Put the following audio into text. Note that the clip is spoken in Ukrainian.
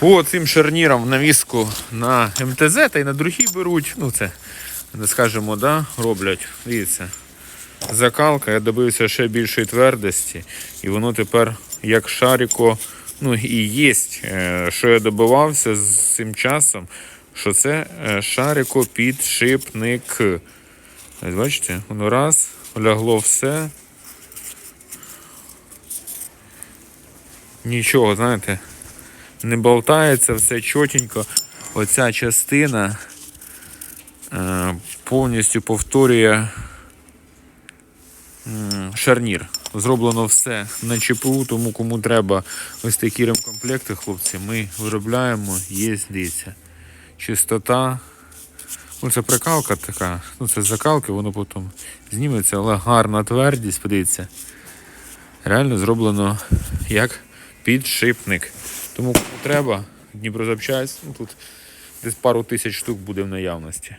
По цим шарнірам навіску на МТЗ та й на другі беруть. Ну це, скажімо, да, роблять. Дивіться. Закалка, я добився ще більшої твердості, і воно тепер як шарико, ну і є. Е, Що я добивався з цим часом, що це е, шарико підшипник. Бачите, воно раз, лягло все. Нічого, знаєте, не болтається, все чотенько. Оця частина е, повністю повторює шарнір. Зроблено все на ЧПУ, тому кому треба ось такі ремкомплекти, хлопці, ми виробляємо, є дивіться. Чистота. Ну, це прикалка така, ну це закалки, воно потім зніметься, але гарна твердість, подивіться. Реально зроблено як підшипник. Тому треба, Дніпрозапчасть, ну тут десь пару тисяч штук буде в наявності.